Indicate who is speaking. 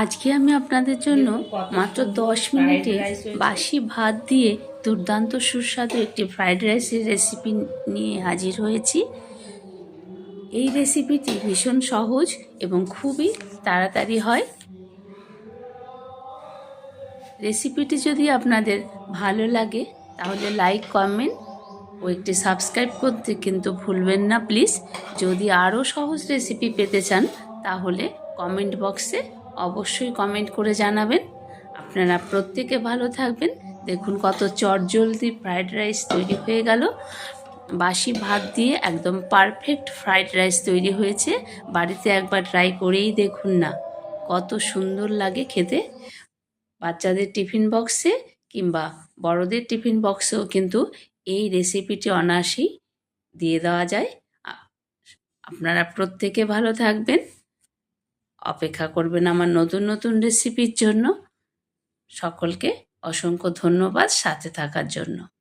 Speaker 1: আজকে আমি আপনাদের জন্য মাত্র দশ মিনিটে বাসি ভাত দিয়ে দুর্দান্ত সুস্বাদু একটি ফ্রাইড রাইসের রেসিপি নিয়ে হাজির হয়েছি। এই রেসিপিটি ভীষণ সহজ এবং খুবই তাড়াতাড়ি হয়। রেসিপিটি যদি আপনাদের ভালো লাগে তাহলে লাইক কমেন্ট ও একটি সাবস্ক্রাইব করতে কিন্তু ভুলবেন না প্লিজ যদি আরও সহজ রেসিপি পেতে চান তাহলে কমেন্ট বক্সে অবশ্যই কমেন্ট করে জানাবেন। আপনারা প্রত্যেকে ভালো থাকবেন। দেখুন কত চটজলদি ফ্রাইড রাইস তৈরি হয়ে গেল। বাসি ভাত দিয়ে একদম পারফেক্ট ফ্রাইড রাইস তৈরি হয়েছে। বাড়িতে একবার ট্রাই করেই দেখুন না। কত সুন্দর লাগে খেতে। বাচ্চাদের টিফিন বক্সে কিংবা বড়দের টিফিন বক্সেও কিন্তু এই রেসিপিটি অনায়াসেই দিয়ে দেওয়া যায়। আপনারা প্রত্যেকে ভালো থাকবেন। অপেক্ষা করবেন আমার নতুন নতুন রেসিপির জন্য। সকলকে অসংখ্য ধন্যবাদ সাথে থাকার জন্য।